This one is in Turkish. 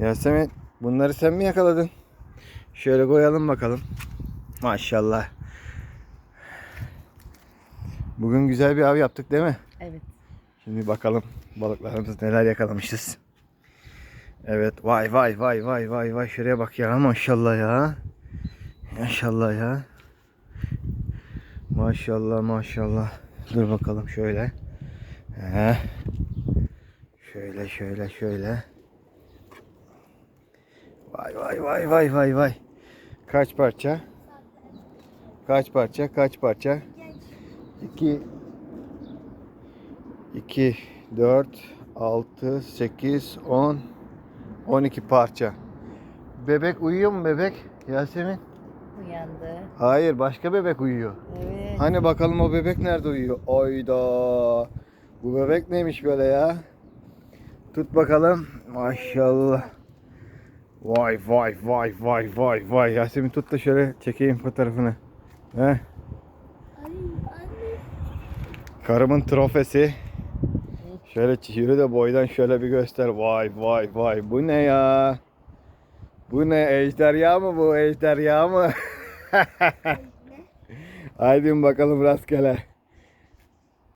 Yasemin bunları sen mi yakaladın? Şöyle koyalım bakalım. Maşallah. Bugün güzel bir av yaptık değil mi? Evet. Şimdi bakalım balıklarımız neler yakalamışız. Evet vay vay vay vay vay vay şuraya bak ya maşallah ya. Maşallah ya. Maşallah maşallah. Dur bakalım şöyle. He. Şöyle şöyle şöyle. Vay vay vay vay vay vay. Kaç parça? Kaç parça? Kaç parça? 2 2 4 6 8 10 12 parça. Bebek uyuyor mu bebek? Yasemin? Uyandı. Hayır, başka bebek uyuyor. Evet. Hani bakalım o bebek nerede uyuyor? Ayda. Bu bebek neymiş böyle ya? Tut bakalım. Maşallah. Vay vay vay vay vay vay. Yasemin tut da şöyle çekeyim fotoğrafını. He? Karımın trofesi. Şöyle yürü de boydan şöyle bir göster. Vay vay vay. Bu ne ya? Bu ne? Ejderha mı bu? Ejderha mı? Haydi bakalım rastgele.